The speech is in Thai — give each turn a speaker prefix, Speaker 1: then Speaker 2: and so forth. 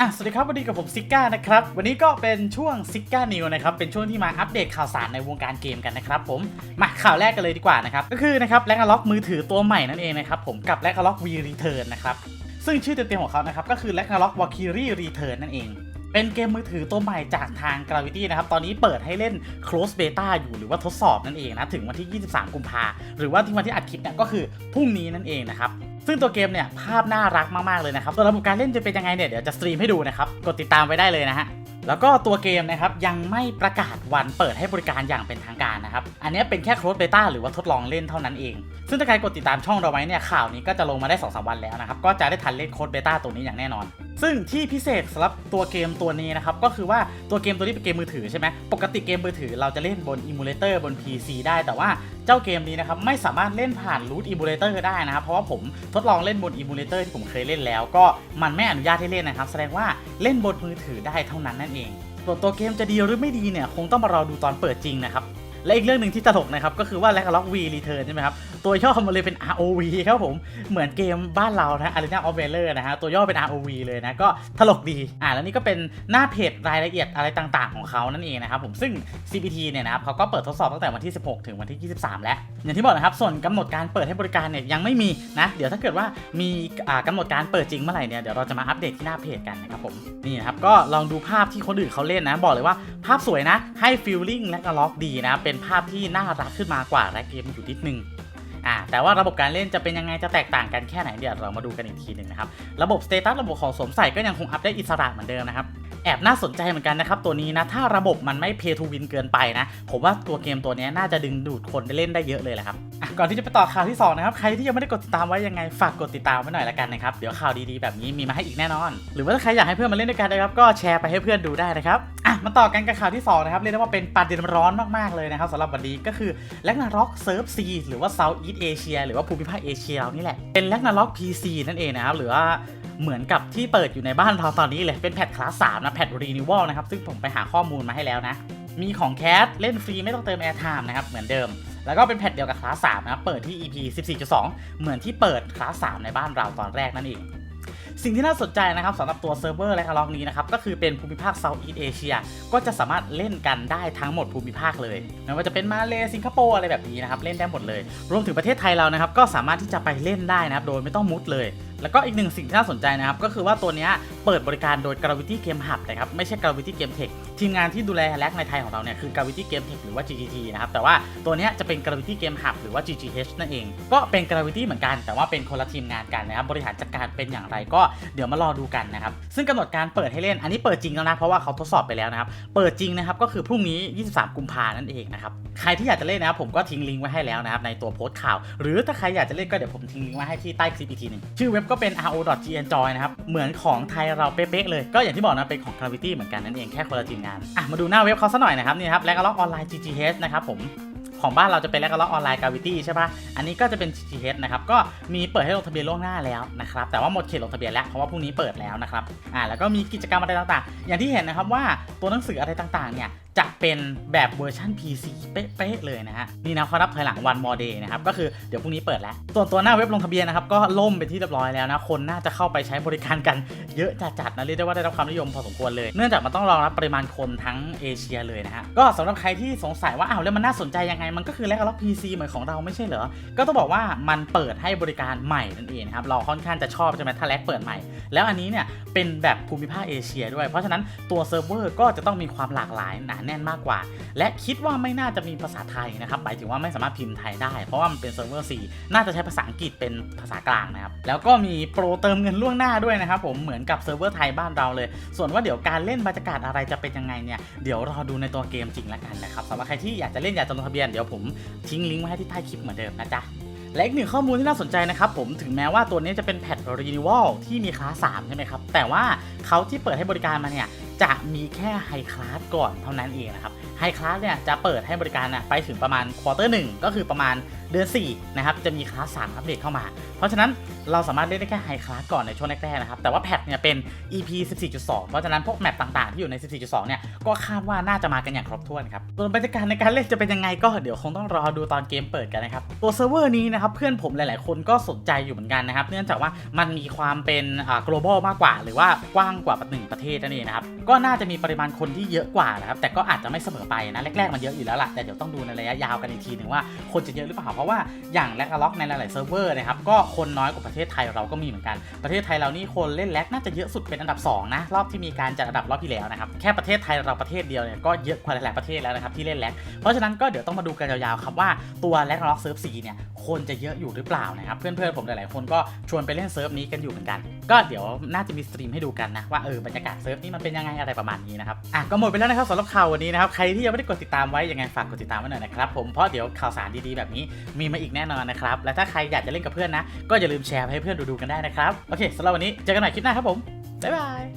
Speaker 1: อะสวัสดีครับวันนี้กับผมซิก้านะครับ วันนี้ก็เป็นช่วงซิก้านิวนะครับ เป็นช่วงที่มาอัปเดตข่าวสารในวงการเกมกันนะครับผม มาข่าวแรกกันเลยดีกว่านะครับ ก็คือนะครับแลกล็อกมือถือตัวใหม่นั่นเองนะครับผมกับแลกล็อกวีรีเทิร์นนะครับ ซึ่งชื่อเต็มๆของเขานะครับ ก็คือแลกล็อกวาคิรีรีเทิร์นนั่นเองเป็นเกมมือถือตัวใหม่จากทาง Gravity นะครับ ตอนนี้เปิดให้เล่น close beta อยู่หรือว่าทดสอบนั่นเองนะ ถึงวันที่ 23 กุมภาหรือว่าที่วันที่อัดคลิปเนี่ยก็คือพรุ่งนี้นั่นเองนะครับ ซึ่งตัวเกมเนี่ยภาพน่ารักมากๆเลยนะครับตัวระบบการเล่นจะเป็นยังไงเนี่ยเดี๋ยวจะสตรีมให้ดูนะครับกดติดตามไว้ได้เลยนะฮะ แล้วก็ตัวเกมนะครับยังไม่ประกาศวันเปิดให้บริการอย่างเป็นทางการนะครับ อันนี้เป็นแค่โค้ดเบต้าหรือว่าทดลองเล่นเท่านั้นเอง ซึ่งถ้าใครกดติดตามช่องเราไว้เนี่ยข่าวนี้ก็จะลงมาได้2อสวันแล้วนะครับก็จะได้ทันเล่นโค้ดเบต้าตัวนี้อย่างแน่นอน ซึ่งที่พิเศษสำหรับตัวเกมตัวนี้นะครับก็คือว่าตัวเกมตัวนี้เป็นเกมมือถือใช่ไหมปกติเกมมือถือเราจะเล่นบนอิมูเลเตอร์บน PC ได้แต่ว่าเจ้าเกมนี้นะครับไม่สามารถเล่นผ่านรูทอิมูเลเตอร์ได้นะครับเพราะว่าผมทดลองเล่นบนอิมูเลเตอร์ที่ผมเคยเล่นแล้ว ก็มันไม่อนุญาตให้เล่นนะครับแสดงว่าเล่นบนมือถือได้เท่านั้นนั่นเองส่วนตัวเกมจะดีหรือไม่ดีเนี่ย คงต้องมารอดูตอนเปิดจริงนะครับ และอีกเรื่องหนึ่งที่ตลกนะครับ ก็คือว่า l a c k l o k V Return ใช่ไหมครับ ตัวย่อมันเลยเป็น ROV ครับผม เหมือนเกมบ้านเรานะ Arena of Valor นะฮะ ตัวย่อเป็น ROV เลยนะ ก็ตลกดี อ่าแล้วนี่ก็เป็นหน้าเพจรายละเอียดอะไรต่างๆ ของเขานั่นเองนะครับผม ซึ่ง CPT เนี่ยนะครับเขาก็เปิดทดสอบตั้งแต่วันที่ 16 ถึงวันที่ 23 แล้ว อย่างที่บอกนะครับ ส่วนกำหนดการเปิดให้บริการเนี่ยยังไม่มีนะ เดี๋ยวถ้าเกิดว่ามีอ่ากำหนดการเปิดจริงเมื่อไหร่เนี่ย เดี๋ยวเราจะมาอัปเดตที่หน้าเพจกันนะครับผม นี่นะครับ ก็ลองดูภาพที่คนอื่นเขาเล่นนะ บอกเลยว่าภาพสวยนะ ให้ฟีลลิ่งและก็ล็อกดีนะ เป็นภาพที่น่ารักขึ้นมากว่าแรกเกมอยู่นิดนึงอ่าแต่ว่าระบบการเล่นจะเป็นยังไงจะแตกต่างกันแค่ไหนเดี๋ยวเรามาดูกันอีกทีหนึ่งนะครับ ระบบสเตตัสระบบของสวมใส่ก็ยังคงอัพได้อิสระเหมือนเดิมนะครับแอบน่าสนใจเหมือนกันนะครับ ตัวนี้นะ ถ้าระบบมันไม่เพย์ทูวินเกินไปนะ ผมว่าตัวเกมตัวนี้น่าจะดึงดูดคนได้เล่นได้เยอะเลยแหละครับ ก่อนที่จะไปต่อข่าวที่สองนะครับ ใครที่ยังไม่ได้กดติดตามไว้ยังไงฝากกดติดตามไว้หน่อยละกันนะครับ เดี๋ยวข่าวดีๆแบบนี้มีมาให้อีกแน่นอน หรือว่าถ้าใครอยากให้เพื่อนมาเล่นด้วยกันนะครับก็แชร์ไปให้เพื่อนดูได้นะครับอะมาต่อกันกับข่าวที่สองนะครับเรียกได้ว่าเป็นประเด็นร้อนมากๆเลยนะครับสำหรับวันนี้ก็คือแลกนาร็อกเซิร์ฟซีหรือว่าเซาท์อีสเอเชียหรือว่าภูมิภาคเอเชียเรานี่แหละเป็นแลกนาร็อก PC นั่นเองนะครับหรือว่าเหมือนกับที่เปิดอยู่ในบ้านเราตอนนี้เลยเป็นแพทคลาส3นะแพทรีนิว a l นะครับซึ่งผมไปหาข้อมูลมาให้แล้วนะมีของแคสเล่นฟรีไม่ต้องเติมแอร์ไทม์นะครับเหมือนเดิม แล้วก็เป็นแพทเดียวกับคลาส3นะครับเปิดที่ EP 14.2 เหมือนที่เปิดคลาส3ในบ้านเราตอนแรกนั่นเอง สิ่งที่น่าสนใจนะครับสำหรับตัวเซิร์ฟเวอร์และคาล็อกนี้นะครับ ก็คือเป็นภูมิภาคเซาท์อีสเอเชียก็จะสามารถเล่นกันได้ทั้งหมดภูมิภาคเลยไม่ว่าจะเป็นมาเลสิงคโปร์อะไรแบบนี้นะครับเล่นได้หมดเลย รวมถึงประเทศไทยเรานะครับก็สามารถที่จะไปเล่นได้นะครับโดยไม่ต้องมุดเลย แล้วก็อีกหนึ่งสิ่งที่น่าสนใจนะครับ ก็คือว่าตัวนี้เปิดบริการโดย Gravity Game Hub นะครับ ไม่ใช่ Gravity Game Tech ทีมงานที่ดูแลแลกในไทยของเราเนี่ยคือ Gravity Game Tech หรือว่า GGT นะครับ แต่ว่าตัวนี้จะเป็น Gravity Game Hub หรือว่า GGH นั่นเอง ก็เป็น Gravity เหมือนกัน แต่ว่าเป็นคนละทีมงานกันนะครับ บริหารจัดการเป็นอย่างไรก็เดี๋ยวมารอดูกันนะครับ ซึ่งกำหนดการเปิดให้เล่น อันนี้เปิดจริงแล้วนะ เพราะว่าเขาทดสอบไปแล้วนะครับ เปิดจริงนะครับ ก็คือพรุ่งนี้ 23 กุมภานั่นเองนะครับ ใครที่อยากจะเล่นนะครับ ผมก็ทิ้งลิงก์ไว้ให้แล้วนะครับในตัวโพสต์ข่าว หรือถ้าใครอยากจะเล่นก็เดี๋ยวผมทิ้งลิงก์ไว้ให้ที่ใต้คลิปอีกทีหนึงชื่อเว็บก็เป็น ro.gnjoy นะครับ เหมือนของไทยเราเป๊ะๆเลย ก็อย่างที่บอกนะ เป็นของ Gravity เหมือนกันนั่นเองแค่คนละทีมงาน อะ มาดูหน้าเว็บเขาสักหน่อยนะครับ นี่ครับแลกล็อกออนไลน์ GGH นะครับผมของบ้านเราจะเป็นแลกล็อกออนไลน์ Gravity ใช่ปะอันนี้ก็จะเป็น GGH นะครับ ก็มีเปิดให้ลงทะเบียนล่วงหน้าแล้วนะครับ แต่ว่าหมดเขตลงทะเบียนแล้ว เพราะว่าพรุ่งนี้เปิดแล้วนะครับ อ่า แล้วก็มีกิจกรรมอะไรต่างๆ อย่างที่เห็นนะครับว่าตัวหนังสืออะไรต่างๆ เนี่ย จะเป็นแบบเวอร์ชัน PC เป๊ะๆเลยนะฮะ นี่นะเขารับถอยหลังวันมอเดย์นะครับ ก็คือเดี๋ยวพรุ่งนี้เปิดแล้วส่วนตัวหน้าเว็บลงทะเบียนนะครับ ก็ล่มเป็นที่เรียบร้อยแล้วนะ คนน่าจะเข้าไปใช้บริการกันเยอะจัดๆนะ เรียกได้ว่าได้รับความนิยมพอสมควรเลย เนื่องจากมันต้องรองรับปริมาณคนทั้งเอเชียเลยนะฮะ ก็สำหรับใครที่สงสัยว่าอ้าวแล้วมันน่าสนใจยังไง มันก็คือแลกล็อก PC เหมือนของเราไม่ใช่เหรอ ก็ต้องบอกว่ามันเปิดให้บริการใหม่นั่นเองครับ เราค่อนข้างจะชอบใช่ไหมถ้าแลกเปิดใหม่ แล้วอันนี้เนี่ยเป็นแบบภูมิภาคเอเชียด้วย เพราะฉะนั้นตัวเซิร์ฟเวอร์ก็จะต้องมีความหลากหลายหนาแน่นมากกว่า และคิดว่าไม่น่าจะมีภาษาไทยนะครับหมายถึงว่าไม่สามารถพิมพ์ไทยได้ เพราะว่ามันเป็นเซิร์ฟเวอร์4น่าจะใช้ภาษาอังกฤษเป็นภาษากลางนะครับ แล้วก็มีโปรเติมเงินล่วงหน้าด้วยนะครับผม เหมือนกับเซิร์ฟเวอร์ไทยบ้านเราเลย ส่วนว่าเดี๋ยวการเล่นบรรยากาศอะไรจะเป็นยังไงเนี่ย เดี๋ยวรอดูในตัวเกมจริงแล้วกันนะครับสำหรับใครที่อยากจะเล่นอยากจะลงทะเบียนเดี๋ยวผมทิ้งลิงก์ไว้ให้ที่ใต้คลิปเหมือนเดิมนะจ๊ะและอีกหนึ่งข้อมูลที่น่าสนใจนะครับผมถึงแม้ว่าตัวนี้จะเป็นแพท renewal ที่มีคลาส3ใช่ไหมครับ แต่ว่าเขาที่เปิดให้บริการมาเนี่ย จะมีแค่ไฮคลาสก่อนเท่านั้นเองนะครับไฮคลาสเนี่ยจะเปิดให้บริการนะไปถึงประมาณควอเตอร์หนึ่งก็คือประมาณ ดือน4นะครับจะมีคลาส3อัปเดตเข้ามา เพราะฉะนั้นเราสามารถเล่นได้แค่ไฮคลาสก่อนในช่วงแรกๆนะครับ แต่ว่าแพทเนี่ยเป็น EP 14.2 เพราะฉะนั้นพวกแมปต่างๆ ที่อยู่ใน 14.2 เนี่ย ก็คาดว่าน่าจะมากันอย่างครบถ้วนครับส่วนบรรยากาศในการเล่นจะเป็นยังไงก็เดี๋ยวคงต้องรอดูตอนเกมเปิดกันนะครับ ตัวเซิร์ฟเวอร์นี้นะครับเพื่อนผมหลายๆ คนก็สนใจอยู่เหมือนกันนะครับ เนื่องจากว่ามันมีความเป็นอ่า global มากกว่า หรือว่ากว้างกว่าหนึ่งประเทศนั่นเองนะครับ ก็น่าจะมีปริมาณคนที่เยอะกว่านะครับ แต่ก็อาจจะไม่เสมอไปนะ แรกๆ มันเยอะอยู่แล้วล่ะ แต่เดี๋ยวต้องดูในระยะยาวกันอีกทีหนึ่งว่าคนจะเยอะหรือเปล่าเพราะว่าอย่างแลกล็อกในหลายๆเซิร์ฟเวอร์นะครับก็คนน้อยกว่าประเทศไทยเราก็มีเหมือนกันประเทศไทยเรานี่คนเล่นแลกน่าจะเยอะสุดเป็นอันดับสองนะรอบที่มีการจัดอันดับรอบที่แล้วนะครับแค่ประเทศไทยเราประเทศเดียวเนี่ยก็เยอะกว่าหลายๆประเทศแล้วนะครับที่เล่นแลกเพราะฉะนั้นก็เดี๋ยวต้องมาดูกันยาวๆครับว่าตัวแลกล็อกเซิร์ฟซีเนี่ยคนจะเยอะอยู่หรือเปล่านะครับเพื่อนๆผมหลายๆคนก็ชวนไปเล่นเซิร์ฟนี้กันอยู่เหมือนกัน ก็เดี๋ยวน่าจะมีสตรีมให้ดูกันนะว่าเออบรรยากาศเซิร์ฟนี่มันเป็นยังไงอะไรประมาณนี้นะครับอะก็หมดไปแล้วนะครับสำหรับข่าววันนี้นะครับใครที่ยังไม่ได้กดติดตามไว้ยังไงฝากกดติดตามไว้หน่อยนะครับผมเพราะเดี๋ยวข่าวสารดีๆแบบนี้มีมาอีกแน่นอนนะครับและถ้าใครอยากจะเล่นกับเพื่อนนะก็อย่าลืมแชร์ให้เพื่อนดูๆกันได้นะครับโอเคสำหรับวันนี้เจอกันใหม่คลิปหน้าครับผมบ๊ายบาย